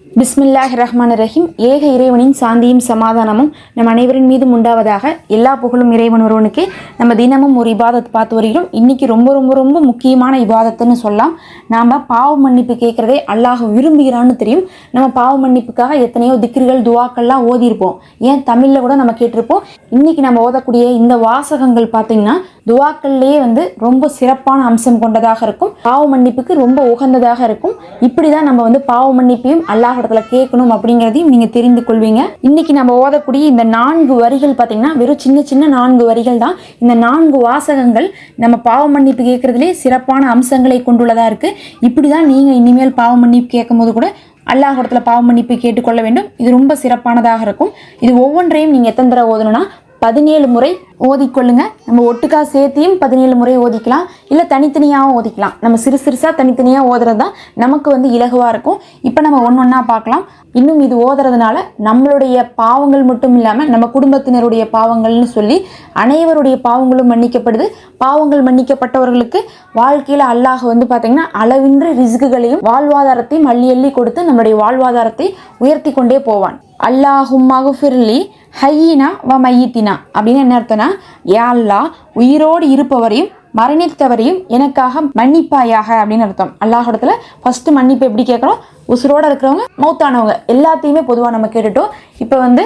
பிஸ்மில்லாஹ் ரஹ்மான் ரஹீம் ஏக இறைவனின் சாந்தியும் சமாதானமும் நம் அனைவரின் மீதும் உண்டாவதாக எல்லா புகழும் இறைவன் ஒருவனுக்கு நம்ம தினமும் ஒரு இபாதத் பார்த்து வருகிறோம். இன்னைக்கு ரொம்ப ரொம்ப ரொம்ப முக்கியமான இபாதத்துன்னு சொல்லலாம். நாம் பாவ மன்னிப்பு கேட்குறதே அல்லாஹ் விரும்புகிறான்னு தெரியும். நம்ம பாவ மன்னிப்புக்காக எத்தனையோ திக்ருகள் துவாக்கள்லாம் ஓதியிருப்போம். ஏன் தமிழில் கூட நம்ம கேட்டிருப்போம். இன்னைக்கு நம்ம ஓதக்கூடிய இந்த வாசகங்கள் பார்த்தீங்கன்னா துவாக்கள்லேயே வந்து ரொம்ப சிறப்பான அம்சம் கொண்டதாக இருக்கும். பாவ மன்னிப்புக்கு ரொம்ப உகந்ததாக இருக்கும். இப்படி தான் நம்ம வந்து பாவ மன்னிப்பையும் அல்லாஹிடத்தில் கேட்கணும் அப்படிங்கிறதையும் நீங்கள் தெரிந்து கொள்வீங்க. இன்னைக்கு நம்ம ஓதக்கூடிய இந்த நான்கு வரிகள் பார்த்தீங்கன்னா வெறும் சின்ன சின்ன நான்கு வரிகள் தான். இந்த நான்கு வாசகங்கள் நம்ம பாவ மன்னிப்பு கேட்கறதுலே சிறப்பான அம்சங்களை கொண்டுள்ளதாக இருக்குது இப்படி தான் நீங்கள் இனிமேல் பாவ மன்னிப்பு கேட்கும்போது கூட அல்லாஹ் இடத்துல பாவ மன்னிப்பு கேட்டுக்கொள்ள வேண்டும். இது ரொம்ப சிறப்பானதாக இருக்கும். இது ஒவ்வொன்றையும் நீங்கள் எத்தனை தடவை ஓதணும்னா பதினேழு முறை ஓதிக்கொள்ளுங்க. நம்ம ஒட்டுக்கா சேர்த்தியும் பதினேழு முறை ஓதிக்கலாம். இல்லை தனித்தனியாகவும் ஓதிக்கலாம். நம்ம சிறு சிறுசாக தனித்தனியாக ஓதுறது தான் நமக்கு வந்து இலகுவாக இருக்கும். இப்போ நம்ம ஒன்று ஒன்றா பார்க்கலாம். இன்னும் இது ஓதுறதுனால நம்மளுடைய பாவங்கள் மட்டும் இல்லாமல் நம்ம குடும்பத்தினருடைய பாவங்கள்னு சொல்லி அனைவருடைய பாவங்களும் மன்னிக்கப்படுது. பாவங்கள் மன்னிக்கப்பட்டவர்களுக்கு வாழ்க்கையில் அல்லாஹ் வந்து பார்த்திங்கன்னா அளவின்றி ரிஸ்குகளையும் வாழ்வாதாரத்தையும் அள்ளி அள்ளி கொடுத்து நம்மளுடைய வாழ்வாதாரத்தை உயர்த்தி கொண்டே போவான். அல்லாஹும் மகுஃபிர்லி ஹையினா வ மையித்தினா. அப்படின்னு என்ன அர்த்தம்னா யா அல்லாஹ் உயிரோடு இருப்பவரையும் மரணித்தவரையும் எனக்காக மன்னிப்பாயாக அப்படின்னு அர்த்தம். அல்லாஹிடத்துல ஃபர்ஸ்ட் மன்னிப்பு எப்படி கேட்குறோம்? உசுரோட இருக்கிறவங்க மௌத்தானவங்க. எல்லாத்தையுமே பொதுவாக நம்ம கேட்டுட்டோம். இப்போ வந்து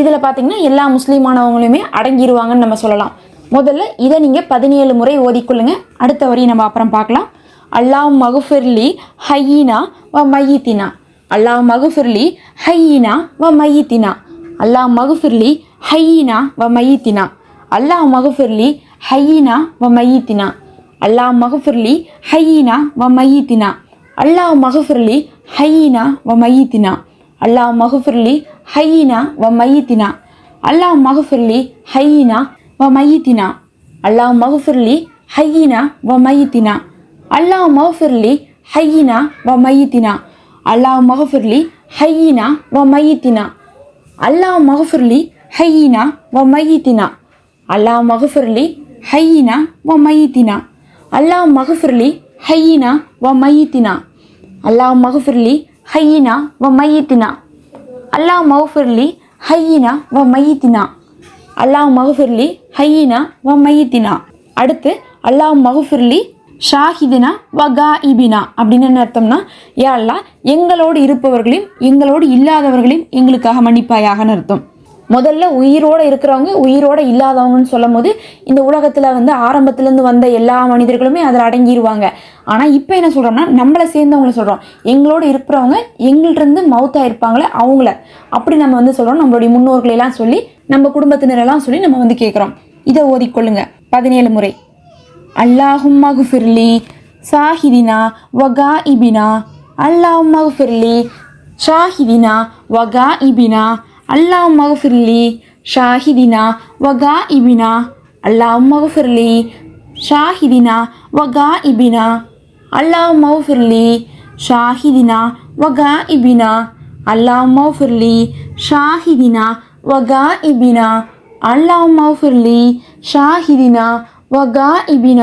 இதில் பார்த்தீங்கன்னா எல்லா முஸ்லீமானவங்களையுமே அடங்கிடுவாங்கன்னு நம்ம சொல்லலாம். முதல்ல இதை நீங்கள் பதினேழு முறை ஓதிக்கொள்ளுங்க. அடுத்த வரையும் நம்ம அப்புறம் பார்க்கலாம். அல்லாஹ் மகுஃபிர்லி ஹையினா வ மையித்தினா. அல்லாஹ் மகுஃபிர்லி ஹையினா வ மையித்தினா. அல்லாஹ் மகுஃபிர்லி ஹையினா வ மையித்தினா. அல்லாஹ் மகுஃபிர்லி ஹையினா வ மையித்தினா. அல்லாஹ் மகுஃபிர்லி ஹையினா வ மையித்தினா. அல்லாஹ் மகுஃபிர்லி ஹையினா வ மையித்தினா. அல்லாஹ் மகுஃபிர்லி ஹையினா வ மையித்தினா. அல்லாஹ் மகுஃபிர்லி ஹையினா வ மையித்தினா. அல்லாஹ் மகுஃபிர்லி ஹையினா வ மையித்தினா. அல்லாஹ் மகுஃபிர்லி ஹையினா வ மையித்தினா. அல்லாஹ் மஹஃபுர்லி ஹையினா வ மையித்தினா. அல்லாஹ் மஹஃபுர்லி ஹையினா வ மையித்தினா. அல்லாஹ் மஹஃபுர்லி ஹையினா வ மையித்தினா. அல்லாஹ் மஹஃபுர்லி ஹையினா வ மையித்தினா. அல்லாஹ் மஹஃபுர்லி ஹையினா வ மையித்தினா. அல்லாஹ் மஹஃபுர்லி ஹையினா வ மையித்தினா. அல்லாஹ் மஹஃபுர்லி ஹையினா வ மையித்தினா. அடுத்து அல்லாஹ் மஹஃபுர்லி ஷாஹிதினா வகா இபினா அப்படின்னு என்ன அர்த்தம்னா யா எங்களோடு இருப்பவர்களையும் எங்களோடு இல்லாதவர்களையும் எங்களுக்காக மன்னிப்பாயாகன்னு அர்த்தம். முதல்ல உயிரோடு இருக்கிறவங்க உயிரோடு இல்லாதவங்கன்னு சொல்லும் போது இந்த உலகத்தில் வந்து ஆரம்பத்துலேருந்து வந்த எல்லா மனிதர்களுமே அதில் அடங்கிடுவாங்க ஆனால் இப்போ என்ன சொல்கிறோம்னா நம்மளை சேர்ந்தவங்கள சொல்கிறோம் எங்களோடு இருக்கிறவங்க எங்கள்கிட்ட மவுத்தாக இருப்பாங்களே அவங்கள. அப்படி நம்ம வந்து சொல்கிறோம் நம்மளுடைய முன்னோர்களெல்லாம் சொல்லி நம்ம குடும்பத்தினரெல்லாம் சொல்லி நம்ம வந்து கேட்குறோம் இதை ஓதிக்கொள்ளுங்க. பதினேழு முறை. ಅಲ್ಲಾಹುಮ್ಮ ಗುಫಿರ್ಲಿ ಸಾಹಿದಿನ ವಗಾ ಇಬಿನ ಅಲ್ಲಾಹುಮ್ಮ ಗುಫಿರ್ಲಿ ಶಾಹಿದಿನ ವಗಾ ಇಬಿನ ಅಲ್ಲಾಹುಮ್ಮ ಗುಫಿರ್ಲಿ ಶಾಹಿದಿನ ವಗಾ ಇಬಿನ ಅಲ್ಲಾಹುಮ್ಮ ಗುಫಿರ್ಲಿ ಶಾಹಿದಿನ ವಗಾ ಇಬಿನ ಅಲ್ಲಾಹುಮ್ಮ ಗುಫಿರ್ಲಿ ಶಾಹಿದಿನ ವಗಾ ಇಬಿನ ಅಲ್ಲಾಹುಮ್ಮ ಗುಫಿರ್ಲಿ ಶಾಹಿದಿನ ವಗಾ ಇಬಿನ ಅಲ್ಲಾಹುಮ್ಮ ಗುಫಿರ್ಲಿ ಶಾಹಿದಿನ ವಗಾ ಇಬಿನ,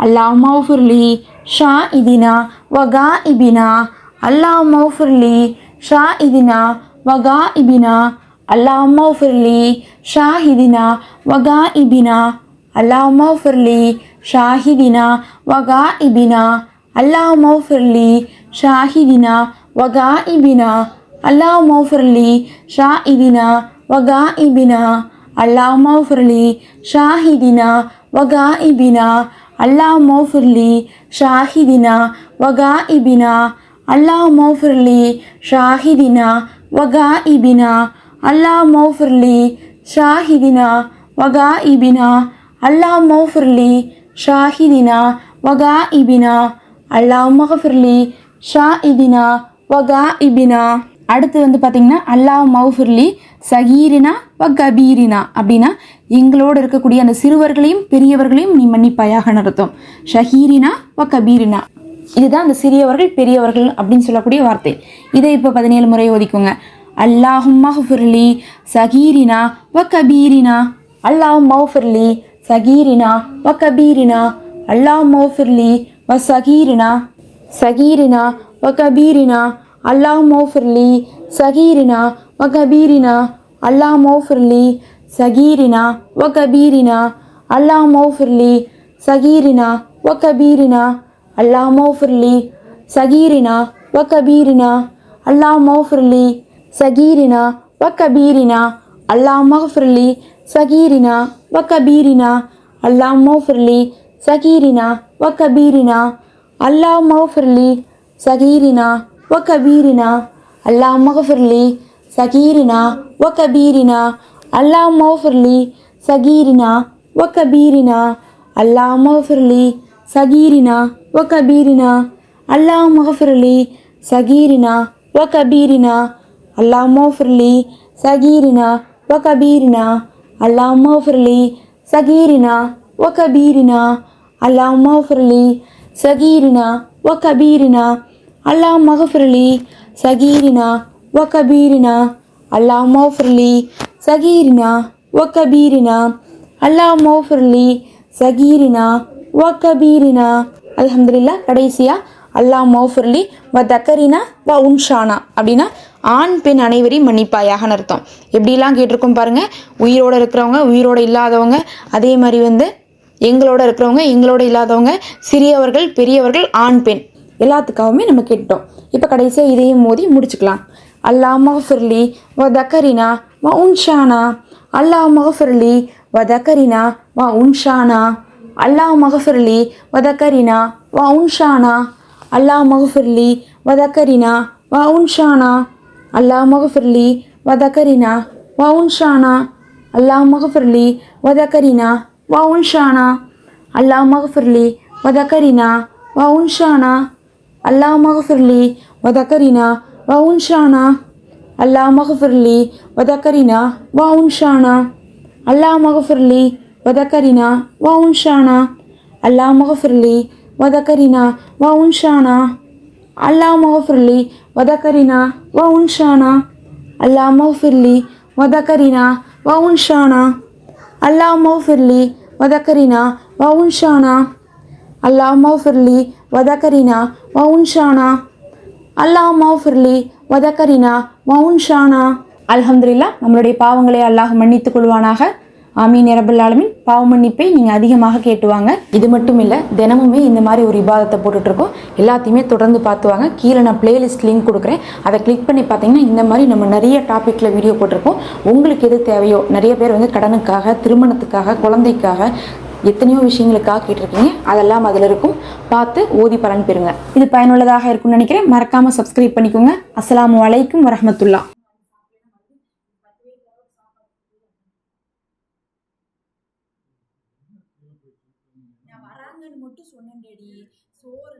ಅಲ್ಲಾಹ್ ಮೌಫುರ್ಲಿ, ಶಾ ಇದಿನ, ವಗಾ ಇಬಿನ, ಅಲ್ಲಾಹ್ ಮೌಫುರ್ಲಿ, ಶಾ ಇದಿನ, ವಗಾ ಇಬಿನ, ಅಲ್ಲಾಹ್ ಮೌಫುರ್ಲಿ, ಶಾ ಇದಿನ, ವಗಾ ಇಬಿನ, ಅಲ್ಲಾಹ್ ಮೌಫುರ್ಲಿ ಶಾಹಿದಿನ ವಗಾ ಇಬಿನ, ಅಲ್ಲಾಹ್ ಮೌಫುರ್ಲಿ ಶಾಹಿದಿನ ವಗಾ ಇಬಿನ, ಅಲ್ಲಾಹ್ ಮೌಫುರ್ಲಿ, ಶಾ ಇದಿನ, ವಗಾ ಇಬಿನಾ. அல்லாஹ் மௌஃபர்லி ஷாஹிதினா வகாஇபினா அல்லாஹ் மௌஃபர்லி ஷாஹிதினா வகாஇபினா அல்லாஹ் மௌஃபர்லி ஷாஹிதினா வகாஇபினா அல்லாஹ் மௌஃபர்லி ஷாஹிதினா வகாஇபினா அல்லாஹ் மௌஃபர்லி ஷாஹிதினா வகாஇபினா அல்லாஹ் மகஃபிர்லி ஷாஹிதினா வகாஇபினா அடுத்து வந்து பார்த்தீங்கன்னா அல்லாஹ் மௌஃபர்லி சகீரினா வ கபீரினா அப்படின்னா எங்களோடு இருக்கக்கூடிய அந்த சிறுவர்களையும் பெரியவர்களையும் நீ மன்னிப்பாயாகன்னு அர்த்தம். ஷஹீரினா வ கபீரினா. இதுதான் அந்த சிறியவர்கள் பெரியவர்கள் அப்படின்னு சொல்லக்கூடிய வார்த்தை. இதை இப்போ பதினேழு முறை ஓதிக்கோங்க. அல்லாஹும் மஹ்ஃபுர்லி சகீரினா வ கபீரினா. அல்லாஹும் மௌஃபுர்லி சகீரினா வ கபீரினா. அல்லாஹும் மௌஃபுர்லி வ சகீரினா. சகீரினா வ கபீரினா. அல்லாஹும் மௌஃபுர்லி சகீரினா وكبيرنا اللهم اغفر لي. صغيرنا وكبيرنا اللهم اغفر لي. صغيرنا وكبيرنا اللهم اغفر لي. صغيرنا وكبيرنا اللهم اغفر لي. صغيرنا وكبيرنا اللهم اغفر لي. صغيرنا وكبيرنا اللهم اغفر لي. صغيرنا وكبيرنا اللهم اغفر لي. صغيرنا وكبيرنا اللهم اغفر لي. صغيرنا وكبيرنا اللهم اغفر لي صغيرنا وكبيرنا اللهم اغفر لي صغيرنا وكبيرنا اللهم اغفر لي صغيرنا وكبيرنا اللهم اغفر لي صغيرنا وكبيرنا اللهم اغفر لي صغيرنا وكبيرنا اللهم اغفر لي صغيرنا وكبيرنا اللهم اغفر لي صغيرنا وكبيرنا اللهم اغفر لي صغيرنا وكبيرنا اللهم اغفر لي صغيرنا وكبيرنا அல்ஹம்துலில்லா கடைசியா அல்லாஹ் மௌஃபுர்லி வ தக்கரினா வ உன்ஷானா அப்படின்னா ஆண் பெண் அனைவரையும் மன்னிப்பாயாகன்னு அர்த்தம் எப்படிலாம் கேட்டிருக்கோம் பாருங்க உயிரோட இருக்கிறவங்க உயிரோட இல்லாதவங்க அதே மாதிரி வந்து எங்களோட இருக்கிறவங்க எங்களோட இல்லாதவங்க சிறியவர்கள் பெரியவர்கள் ஆண் பெண் எல்லாத்துக்காகவுமே நம்ம கேட்டோம் இப்போ கடைசியாக இதையும் மோதி முடிச்சுக்கலாம் அல்லாஹ் மஃபிர்லி வ தக்கரினா வ உன்ஷானா. அல்லாஹ் மஃபிர்லி வ தக்கரினா வ உன்ஷானா. அல்லாஹ் மஃபிர்லி வ தக்கரினா வ உன்ஷானா. அல்லாஹ் மஃபிர்லி வ தக்கரினா வ உன்ஷானா. அல்லாஹ் மஃபிர்லி வ தக்கரினா வ உன்ஷானா. அல்லாஹ் மஃபிர்லி வ தக்கரினா வ உன்ஷானா. அல்லாஹ் மஃபிர்லி வ தக்கரினா வ உன்ஷானா. அல்லாஹ் மஃபிர்லி வ தக்கரினா وأنشانا اللهم اغفر لي وذكرنا وأنشانا اللهم اغفر لي وذكرنا وأنشانا اللهم اغفر لي وذكرنا وأنشانا اللهم اغفر لي وذكرنا وأنشانا اللهم اغفر لي وذكرنا وأنشانا اللهم اغفر لي وذكرنا وأنشانا اللهم اغفر لي وذكرنا وأنشانا அல்லாஹ் மகஃபிர்லி வ தக்கரினா வ உன்ஷானா மௌஃபிர்லி வதக்கரினா நம்மளுடைய பாவங்களை அல்லாஹ் மன்னித்துக் கொள்வானாக. ஆமீன் இரபுல்லாலுமின் பாவ மன்னிப்பை நீங்கள் அதிகமாக கேட்டுவாங்க. இது மட்டும் இல்லை தினமுமே இந்த மாதிரி ஒரு விவாதத்தை போட்டுட்ருக்கோம். எல்லாத்தையுமே தொடர்ந்து பார்த்துவாங்க. கீழே நான் பிளேலிஸ்ட் லிங்க் கொடுக்குறேன். அதை கிளிக் பண்ணி பார்த்தீங்கன்னா இந்த மாதிரி நம்ம நிறைய டாப்பிக்கில் வீடியோ போட்டிருக்கோம். உங்களுக்கு எது தேவையோ நிறைய பேர் வந்து கடனுக்காக திருமணத்துக்காக குழந்தைக்காக எத்தனையோ விஷயங்களுக்காக கேட்டிருக்கீங்க. அதெல்லாம் அதில் இருக்கும். பார்த்து ஓதி பலன் பெறுங்க. இது பயனுள்ளதாக இருக்கும்னு நினைக்கிறேன். மறக்காமல் சப்ஸ்கிரைப் பண்ணிக்கோங்க. அஸ்லாம் அலைக்கும் வரமத்துல்லா